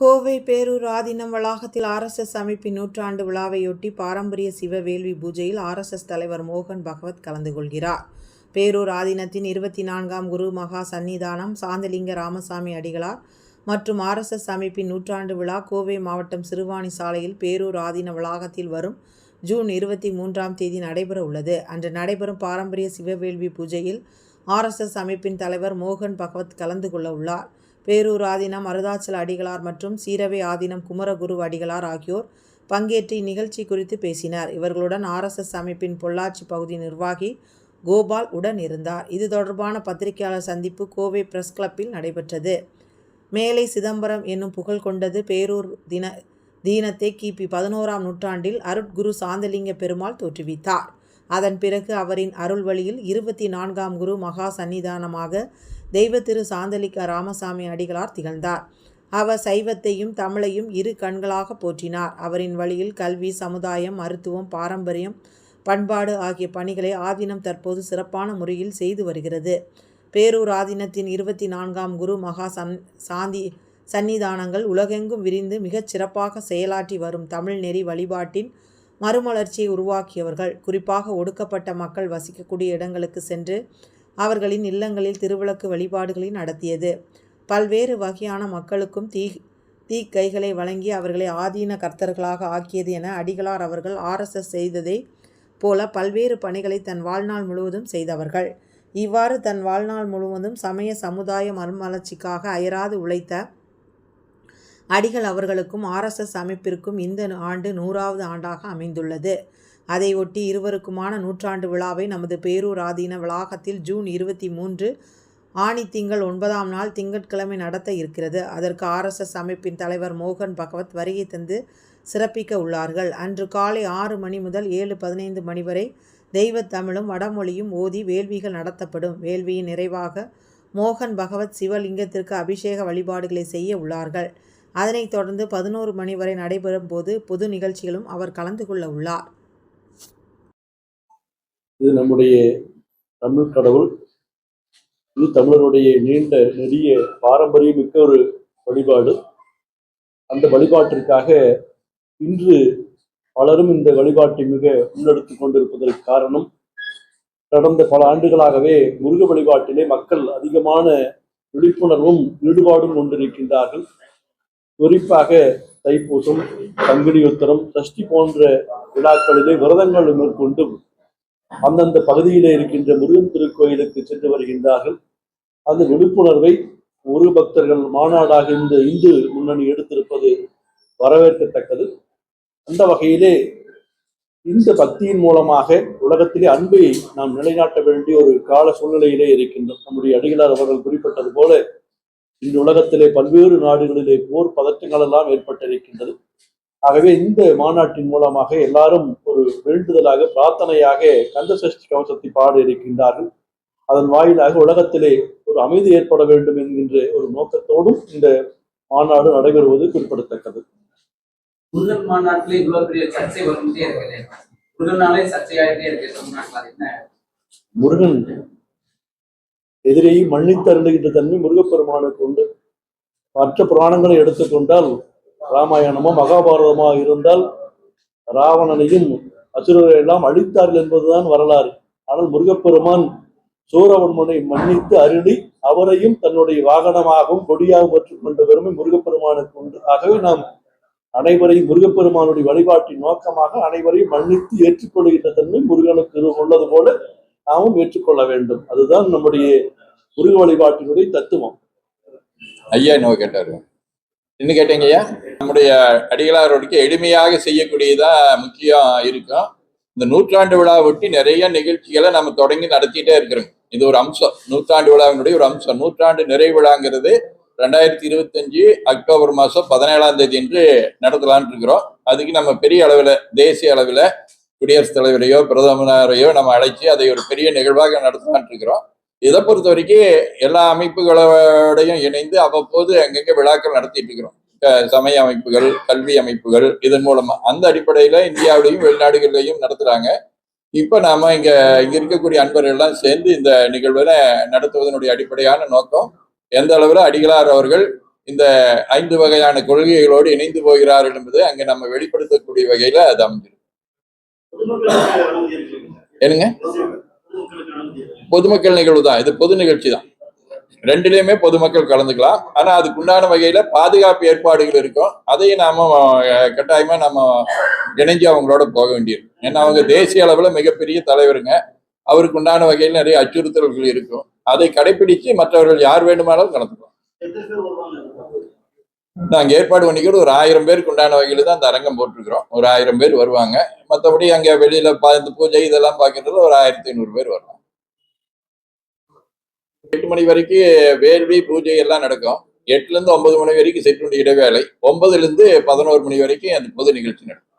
கோவை பேரூர் ஆதீனம் வளாகத்தில் ஆர்எஸ்எஸ் அமைப்பின் நூற்றாண்டு விழாவையொட்டி பாரம்பரிய சிவ வேள்வி பூஜையில் ஆர்எஸ்எஸ் தலைவர் மோகன் பகவத் கலந்து கொள்கிறார். பேரூர் ஆதீனத்தின் இருபத்தி நான்காம் குரு மகா சந்நிதானம் சாந்தலிங்க ராமசாமி அடிகளார் மற்றும் ஆர்எஸ்எஸ் அமைப்பின் நூற்றாண்டு விழா கோவை மாவட்டம் சிறுவாணி சாலையில் பேரூர் ஆதீன வளாகத்தில் வரும் ஜூன் இருபத்தி மூன்றாம் தேதி நடைபெற உள்ளது. அன்று நடைபெறும் பாரம்பரிய சிவவேள்வி பூஜையில் ஆர்எஸ்எஸ் அமைப்பின் தலைவர் மோகன் பகவத் கலந்து கொள்ள உள்ளார். பேரூர் ஆதீனம் அருதாச்சல அடிகளார் மற்றும் சீரவை ஆதீனம் குமரகுரு அடிகளார் ஆகியோர் பங்கேற்று இந்நிகழ்ச்சி குறித்து பேசினார். இவர்களுடன் ஆர்எஸ்எஸ் அமைப்பின் பொள்ளாச்சி பகுதி நிர்வாகி கோபால் உடன் இருந்தார். இது தொடர்பான பத்திரிகையாளர் சந்திப்பு கோவை பிரஸ் கிளப்பில் நடைபெற்றது. மேலை சிதம்பரம் என்னும் புகழ் கொண்டது பேரூர் தின தீனத்தை கிபி பதினோராம் நூற்றாண்டில் அருட்குரு சாந்தலிங்க பெருமாள் தோற்றுவித்தார். அதன் பிறகு அவரின் அருள் வழியில் இருபத்தி நான்காம் குரு மகா சந்நிதானமாக தெய்வ திரு சாந்தலிக்க ராமசாமி அடிகளார் திகழ்ந்தார். அவர் சைவத்தையும் தமிழையும் இரு கண்களாக போற்றினார். அவரின் வழியில் கல்வி சமுதாயம் மருத்துவம் பாரம்பரியம் பண்பாடு ஆகிய பணிகளை ஆதீனம் தற்போது சிறப்பான முறையில் செய்து வருகிறது. பேரூர் ஆதீனத்தின் இருபத்தி நான்காம் குரு மகா சன் சாந்தி சன்னிதானங்கள் உலகெங்கும் விரிந்து மிகச் சிறப்பாக செயலாற்றி வரும் தமிழ் நெறி வழிபாட்டின் மறுமலர்ச்சியை உருவாக்கியவர்கள். குறிப்பாக ஒடுக்கப்பட்ட மக்கள் வசிக்கக்கூடிய இடங்களுக்கு சென்று அவர்களின் இல்லங்களில் திருவிளக்கு வழிபாடுகளை நடத்தியது. பல்வேறு வகையான மக்களுக்கும் தீ தீக்கைகளை வழங்கி அவர்களை ஆதீன கர்த்தர்களாக ஆக்கியது என அடிகளார் அவர்கள் ஆர்எஸ்எஸ் செய்ததை போல பல்வேறு பணிகளை தன் வாழ்நாள் முழுவதும் செய்தவர்கள். இவ்வாறு தன் வாழ்நாள் முழுவதும் சமய சமுதாய மறுமலர்ச்சிக்காக அயராது உழைத்த அடிகள் அவர்களுக்கும் ஆர்எஸ்எஸ் அமைப்பிற்கும் இந்த ஆண்டு நூறாவது ஆண்டாக அமைந்துள்ளது. அதையொட்டி இருவருக்குமான நூற்றாண்டு விழாவை நமது பேரூர் ஆதீன வளாகத்தில் ஜூன் இருபத்தி மூன்று ஆணி திங்கள் ஒன்பதாம் நாள் திங்கட்கிழமை நடத்த இருக்கிறது. அதற்கு ஆர்எஸ்எஸ் அமைப்பின் தலைவர் மோகன் பகவத் வருகை தந்து சிறப்பிக்க உள்ளார்கள். அன்று காலை ஆறு மணி முதல் ஏழு பதினைந்து மணி வரை தெய்வத் தமிழும் வடமொழியும் ஓதி வேள்விகள் நடத்தப்படும். வேள்வியின் நிறைவாக மோகன் பகவத் சிவலிங்கத்திற்கு அபிஷேக வழிபாடுகளை செய்ய உள்ளார்கள். அதனைத் தொடர்ந்து பதினோரு மணி வரை நடைபெறும் போது பொது நிகழ்ச்சிகளும் அவர் கலந்து கொள்ள உள்ளார். இது நம்முடைய தமிழ் கடவுள் இது தமிழருடைய நீண்ட நெடிய பாரம்பரியம் மிக்க ஒரு வழிபாடு. அந்த வழிபாட்டிற்காக இன்று பலரும் இந்த வழிபாட்டை மிக முன்னெடுத்து கொண்டிருப்பதற்கு காரணம் கடந்த பல ஆண்டுகளாகவே முருக வழிபாட்டிலே மக்கள் அதிகமான விழிப்புணர்வும் ஈடுபாடும் கொண்டிருக்கின்றார்கள். குறிப்பாக தைப்பூசம் பங்குனி உத்தரம் சஷ்டி போன்ற விழாக்களிலே விரதங்கள் மேற்கொண்டு அந்தந்த பகுதியிலே இருக்கின்ற முருகன் திருக்கோயிலுக்கு சென்று வருகின்றார்கள். அந்த விழிப்புணர்வை ஒரு பக்தர்கள் மாநாடாக இந்த இந்து முன்னணி எடுத்திருப்பது வரவேற்கத்தக்கது. அந்த வகையிலே இந்த பக்தியின் மூலமாக உலகத்திலே அன்பை நாம் நிலைநாட்ட வேண்டிய ஒரு கால சூழ்நிலையிலே இருக்கின்றோம். நம்முடைய அடிகளார் அவர்கள் குறிப்பிட்டது போல இந்த உலகத்திலே பல்வேறு நாடுகளிலே போர் பதற்றங்கள் எல்லாம் ஏற்பட்டிருக்கின்றது. ஆகவே இந்த மாநாட்டின் மூலமாக எல்லாரும் ஒரு வேண்டுதலாக பிரார்த்தனையாக கந்த சஷ்டி கவசத்தை பாட இருக்கின்றார்கள் அதன் வாயிலாக உலகத்திலே ஒரு அமைதி ஏற்பட வேண்டும் என்கின்ற ஒரு நோக்கத்தோடும் இந்த மாநாடு நடைபெறுவது குறிப்பிடத்தக்கது. முருகன் மாநாட்டிலே இவ்வளவு பெரிய சர்ச்சை வந்துட்டே இருக்கு. முருகனாலே சர்ச்சையாயிட்டே இருக்கு. முருகன் எதிரையும் மன்னித்தருளுகின்ற தன்மை முருகப்பெருமானுக்கு உண்டு. மற்ற புராணங்களை எடுத்துக்கொண்டால் ராமாயணமோ மகாபாரதமோ இருந்தால் ராவணனையும் அசுரரை எல்லாம் அழித்தார்கள் என்பதுதான் வரலாறு. ஆனால் முருகப்பெருமான் சூரவன்மனை மன்னித்து அருளி அவரையும் தன்னுடைய வாகனமாகவும் கொடியாகவும் பெற்றுக்கொண்ட பெருமை முருகப்பெருமானுக்கு உண்டு. ஆகவே நாம் அனைவரையும் முருகப்பெருமானுடைய வழிபாட்டின் நோக்கமாக அனைவரையும் மன்னித்து ஏற்றுக்கொள்கின்ற தன்மை முருகனுக்கு உள்ளது போல நாமும் ஏற்றுக்கொள்ள வேண்டும். அதுதான் நம்முடைய குரு வழிபாட்டினுடைய தத்துவம். ஐயா என்ன கேட்டாரு. என்ன கேட்டீங்க ஐயா? நம்முடைய அடிகளாரோடுக்கு எளிமையாக செய்யக்கூடியதா முக்கியம் இருக்கும் இந்த நூற்றாண்டு விழா ஒட்டி நிறைய நிகழ்ச்சிகளை நம்ம தொடங்கி நடத்திட்டே இருக்கிறோம். இது ஒரு அம்சம். நூற்றாண்டு விழாவினுடைய ஒரு அம்சம். நூற்றாண்டு நிறைவு விழாங்கிறது ரெண்டாயிரத்தி இருபத்தஞ்சு அக்டோபர் மாதம் பதினேழாம் தேதி என்று நடத்தலான் இருக்கிறோம். அதுக்கு நம்ம பெரிய அளவில் தேசிய அளவில் குடியரசுத் தலைவரையோ பிரதமரையோ நம்ம அழைச்சி அதை ஒரு பெரிய நிகழ்வாக நடத்தலாம்னு இருக்கிறோம் இதை பொறுத்த வரைக்கும் எல்லா அமைப்புகளோடையும் இணைந்து அவ்வப்போது அங்கங்கே விழாக்கள் நடத்திட்டு இருக்கிறோம் சமய அமைப்புகள் கல்வி அமைப்புகள் இதன் மூலமா. அந்த அடிப்படையில இந்தியாவிலையும் வெளிநாடுகளிலையும் நடத்துறாங்க. இப்ப நாம இங்க இங்க இருக்கக்கூடிய அன்பர்கள் எல்லாம் சேர்ந்து இந்த நிகழ்வுல நடத்துவதனுடைய அடிப்படையான நோக்கம் எந்த அளவுல அடிகளார் அவர்கள் இந்த ஐந்து வகையான கொள்கைகளோடு இணைந்து போகிறார்கள் என்பது அங்கே நம்ம வெளிப்படுத்தக்கூடிய வகையில அது அமைஞ்சிருக்கு. என்னங்க? பொதுமக்கள் நிகழ்வு தான். இது பொது நிகழ்ச்சி தான். ரெண்டுலேயுமே பொதுமக்கள் கலந்துக்கலாம். ஆனா அதுக்குண்டான வகையில பாதுகாப்பு ஏற்பாடுகள் இருக்கும். அதையும் நாம கட்டாயமா நம்ம இணைஞ்சு அவங்களோட போக வேண்டியிருக்கும் ஏன்னா அவங்க தேசிய அளவுல மிகப்பெரிய தலைவருங்க. அவருக்கு உண்டான வகையில் நிறைய அச்சுறுத்தல்கள் இருக்கும். அதை கடைபிடிச்சு மற்றவர்கள் யார் வேண்டுமானாலும் கலந்துக்கலாம் நாங்கள் ஏற்பாடு பண்ணிக்கிட்டு ஒரு ஆயிரம் பேருக்கு உண்டான வகையில் தான் அந்த அரங்கம் போட்டிருக்கிறோம். ஒரு ஆயிரம் பேர் வருவாங்க. மற்றபடி அங்க வெளியில பா- இந்த பூஜை இதெல்லாம் பார்க்கறது ஒரு ஆயிரத்தி ஐநூறு பேர் வரலாம் எட்டு மணி வரைக்கும் வேள்வி பூஜை எல்லாம் நடக்கும். எட்டுல இருந்து ஒன்பது மணி வரைக்கும் சிற்றுண்டி இடைவேளை. ஒன்பதுல இருந்து பதினோரு மணி வரைக்கும் அந்த பொது நிகழ்ச்சி நடக்கும்.